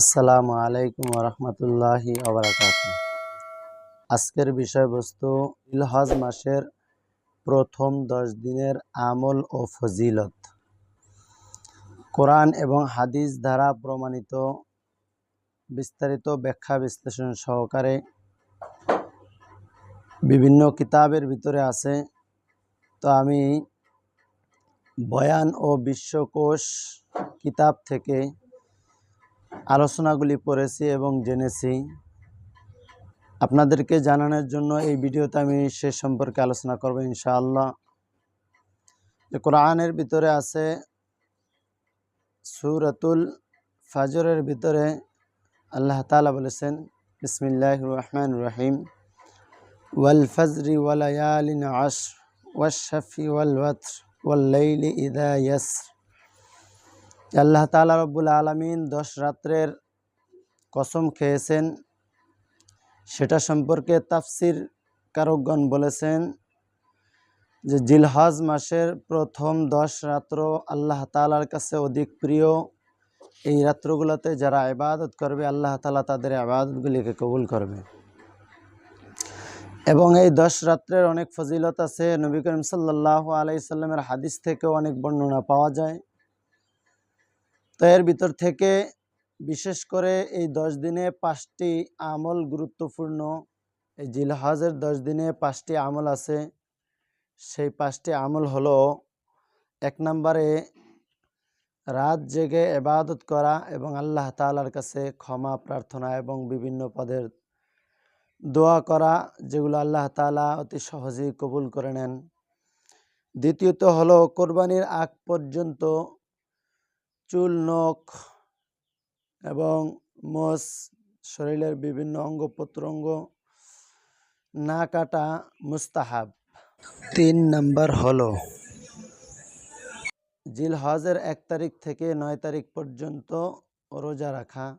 আসসালামু আলাইকুম রহমতুল্লাহি আজকের বিষয়বস্তু, ইলহজ মাসের প্রথম দশ দিনের আমল ও ফজিলত। কোরআন এবং হাদিস দ্বারা প্রমাণিত, বিস্তারিত ব্যাখ্যা বিশ্লেষণ সহকারে বিভিন্ন কিতাবের ভিতরে আছে। তো আমি বয়ান ও বিশ্বকোষ কিতাব থেকে আলোচনাগুলি পড়েছি এবং জেনেছি। আপনাদেরকে জানানোর জন্য এই ভিডিওতে আমি সে সম্পর্কে আলোচনা করব ইনশাআল্লাহ। যে কোরআনের ভিতরে আছে সুরাতুল ফাজরের ভিতরে আল্লাহ তালা বলেছেন বিসমিল্লাহ রহমান রহিম। ওয়াল ফজরি ওয়ালায়ালিন আশ ওয়াশফি ওয়াল ওয়াল্লাইলি ইদা ইয়াসর। আল্লাহ তালা রব্বুল আলমিন দশ রাত্রের কসম খেয়েছেন। সেটা সম্পর্কে তাফসির কারকগণ বলেছেন যে জিলহজ মাসের প্রথম দশ রাত্র আল্লাহ তালার কাছে অধিক প্রিয়। এই রাত্রগুলোতে যারা ইবাদত করবে, আল্লাহ তালা তাদের আবাদতগুলিকে কবুল করবে। এবং এই দশ রাত্রের অনেক ফজিলত আছে। নবী করিম সাল্লাহ আলাইসাল্লামের হাদিস থেকেও অনেক বর্ণনা পাওয়া যায়। তো এর ভিতর থেকে বিশেষ করে এই দশ দিনে পাঁচটি আমল গুরুত্বপূর্ণ, এই জিলহাজের দশ দিনে পাঁচটি আমল আছে। সেই পাঁচটি আমল হলো, এক নম্বরে রাত জেগে এবাদত করা এবং আল্লাহ তালার কাছে ক্ষমা, প্রার্থনা এবং বিভিন্ন পদের দোয়া করা, যেগুলো আল্লাহ তালা অতি সহজেই কবুল করে নেন। দ্বিতীয়ত হলো, কোরবানির আগ পর্যন্ত চুল, নখ এবং মোষ, শরীরের বিভিন্ন অঙ্গ প্রত্যঙ্গ, না কাটা মুস্তাহাব। তিন নাম্বার হলো জিল হজের এক তারিখ থেকে নয় তারিখ পর্যন্ত রোজা রাখা।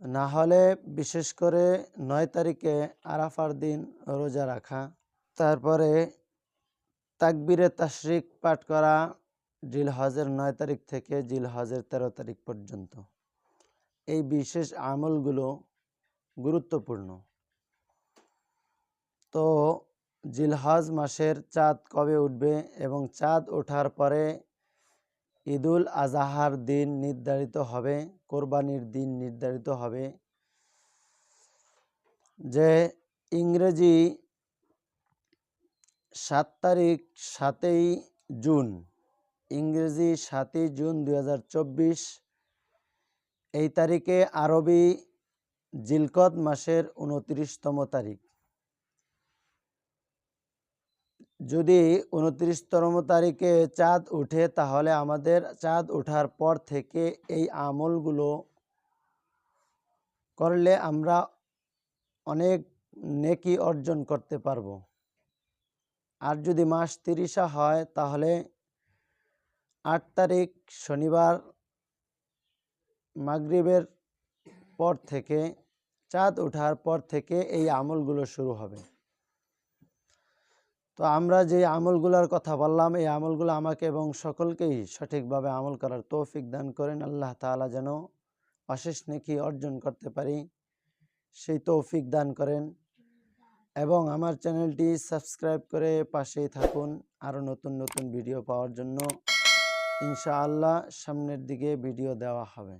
না হলে বিশেষ করে নয় তারিখে আরাফার দিন রোজা রাখা। তারপরে তাকবিরে তাশরিক পাঠ করা জিল হজের নয় তারিখ থেকে জিল হজের তেরো তারিখ পর্যন্ত। এই বিশেষ আমলগুলো গুরুত্বপূর্ণ। তো জিলহজ মাসের চাঁদ কবে উঠবে এবং চাঁদ ওঠার পরে ঈদুল আজাহার দিন নির্ধারিত হবে, কোরবানির দিন নির্ধারিত হবে। যে ইংরেজি সাত তারিখ সাতই জুন ইংরেজি সাতই জুন দু হাজার চব্বিশ। এই তারিখে আরবি জিলকত মাসের উনত্রিশতম তারিখ। যদি উনত্রিশতম তারিখে চাঁদ উঠে, তাহলে আমাদের চাঁদ ওঠার পর থেকে এই আমলগুলো করলে আমরা অনেক নেকি অর্জন করতে পারব। আর যদি মাস তিরিশা হয়, তাহলে আট তারিখ শনিবার মাগরিবের পর থেকে, চাঁদ ওঠার পর থেকে এই আমলগুলো শুরু হবে। তো আমরা যে আমলগুলোর কথা বললাম, এই আমলগুলো আমাকে এবং সকলকেই সঠিকভাবে আমল করার তৌফিক দান করেন। আল্লাহ তালা যেন অশেষ নেকি অর্জন করতে পারি, সেই তৌফিক দান করেন এবং আমার চ্যানেলটি সাবস্ক্রাইব করে পাশেই থাকুন আরও নতুন নতুন ভিডিও পাওয়ার জন্য। ইনশাআল্লাহ সামনের দিকে ভিডিও দেওয়া হবে।